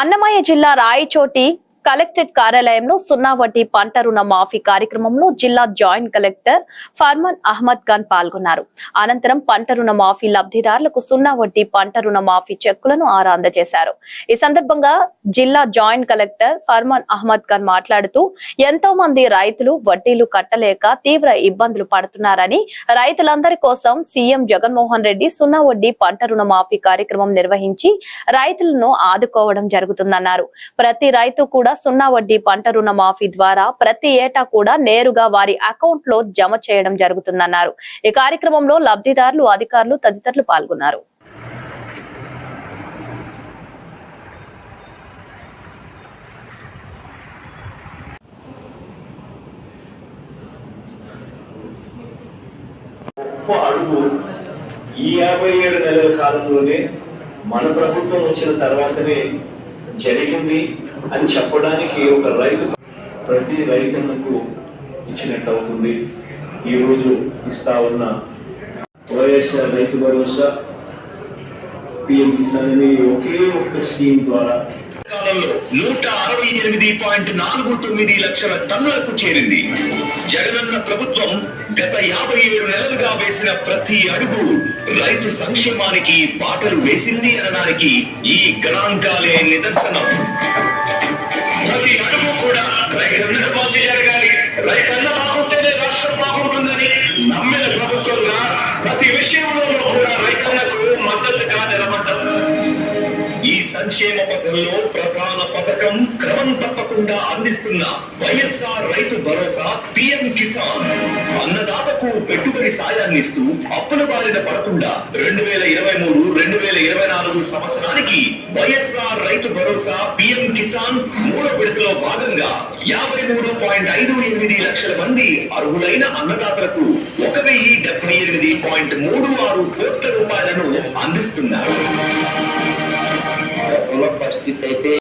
అన్నమయ్య జిల్లా రాయచోటి కలెక్టరేట్ కార్యాలయంలో సున్నా వడ్డీ పంట రుణ మాఫీ కార్యక్రమంలో జిల్లా జాయింట్ కలెక్టర్ ఫర్మాన్ అహ్మద్ ఖాన్ పాల్గొన్నారు. అనంతరం పంట రుణ మాఫీ లబ్ధిదారులకు సున్నా వడ్డీ పంట రుణ మాఫీ చెక్కులను ఆరా అందజేశారు ఈ సందర్భంగా జిల్లా జాయింట్ కలెక్టర్ ఫర్మాన్ అహ్మద్ ఖాన్ మాట్లాడుతూ ఎంతో మంది రైతులు వడ్డీలు కట్టలేక తీవ్ర ఇబ్బందులు పడుతున్నారని రైతులందరి కోసం సీఎం జగన్మోహన్ రెడ్డి సున్నా వడ్డీ పంట రుణ మాఫీ కార్యక్రమం నిర్వహించి రైతులను ఆదుకోవడం జరుగుతుందన్నారు. ప్రతి రైతు కూడా సున్నా వడ్డీ పంట రుణ మాఫీ ద్వారా ప్రతి ఏటా కూడా నేరుగా వారి అకౌంట్లో జమ చేయడం జరుగుతుందన్నారు. ఈ కార్యక్రమంలో లబ్ధిదారులు అధికారులు తదితరులు పాల్గొన్నారు. అడుగు ఈ యాభై ఏడు నెలల కాలంలోనే మన ప్రభుత్వం వచ్చిన తర్వాతనే జరిగింది అని చెప్పడానికి ఒక రైతు ప్రతి రైతన్నకు ఇచ్చినట్టు అవుతుంది ఈ రోజు ఇస్తా ఉన్న వైఎస్ఆర్ రైతు భరోసా పిఎం కిసాన్ అనే ఒకే ఒక్క స్కీమ్ ద్వారా కాలంలో నూట అరవై ఎనిమిది పాయింట్ నాలుగు తొమ్మిది లక్షల టన్నులకు చేరింది. జగనన్న ప్రభుత్వం గత యాభై ఏడు నెలలుగా వేసిన ప్రతి అడుగు రైతు సంక్షేమానికి బాటలు వేసింది అనడానికి ఈ గణాంకాలే నిదర్శనం. ప్రతి అడుగు కూడా రైతన్నకు మంచి జరగాలి రైతన్న సంక్షేమ పథకంలో ప్రధాన పథకం క్రమం తప్పకుండా అందిస్తున్న వైఎస్ఆర్ రైతు భరోసా పిఎం కిసాన్. అన్నదాతకు పెట్టుబడి సాయాన్ని ఇస్తూ అప్పుల బారిన పడకుండా రెండు వేల ఇరవై మూడు రెండు వేల ఇరవై నాలుగు సంవత్సరానికి వైఎస్ఆర్ రైతు భరోసా పిఎం కిసాన్ మూడో విడతలో భాగంగా యాభై మూడు పాయింట్ ఐదు ఎనిమిది లక్షల మంది అర్హులైన అన్నదాతలకు ఒక వెయ్యి డెబ్బై ఎనిమిది పాయింట్ మూడు ఆరు కోట్ల రూపాయలను అందిస్తున్నారు. ব্যক্তি চাইতে